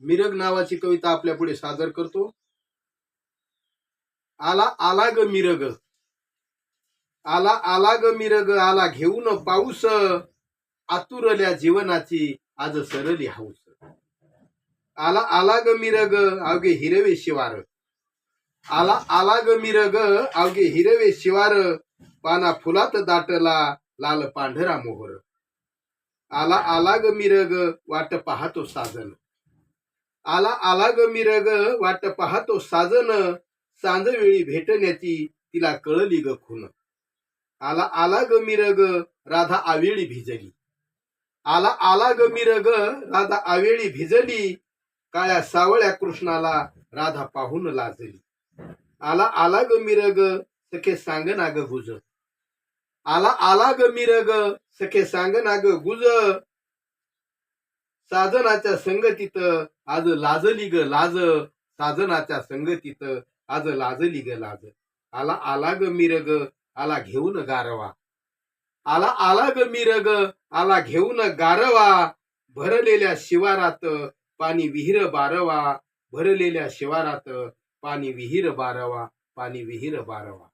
मिरग नावाची कविता आपल्या पुढे सादर करतो. आला आला ग मिरग. आला आला ग मिरग आला घेऊन पाऊस. आतुरल्या जीवनाची आज सरली हाऊस आला आला ग मिरग अवघे हिरवे शिवार. आला आला ग मिरग अवघे हिरवे शिवार. पाना फुलात दाटला लाल पांढरा मोहर. आला आला ग मिरग वाट पाहतो साजन. आला आला ग मिरग वाट पाहतो साजन. सांजवेळी भेटण्याची तिला कळली ग खून. आला आला ग मिरग राधा आवेळी भिजली. आला आला ग मिरग राधा आवेळी भिजली. काळ्या सावळ्या कृष्णाला राधा पाहून लाजली. आला आला ग मिरग सखे सांग ना ग गुज. आला आला ग मिरग सखे सांग ना ग गुज. साजनाच्या संगतीत आज लाजली ग लाज साजनाच्या संगतीत आज लाजली ग लाज. आला आला ग मिरग आला घेऊन गारवा. आला आला ग मिरग आला घेऊन गारवा. भरलेल्या शिवारात पाणी विहीर बारवा. भरलेल्या शिवारात पाणी विहीर बारवा पाणी विहीर बारवा.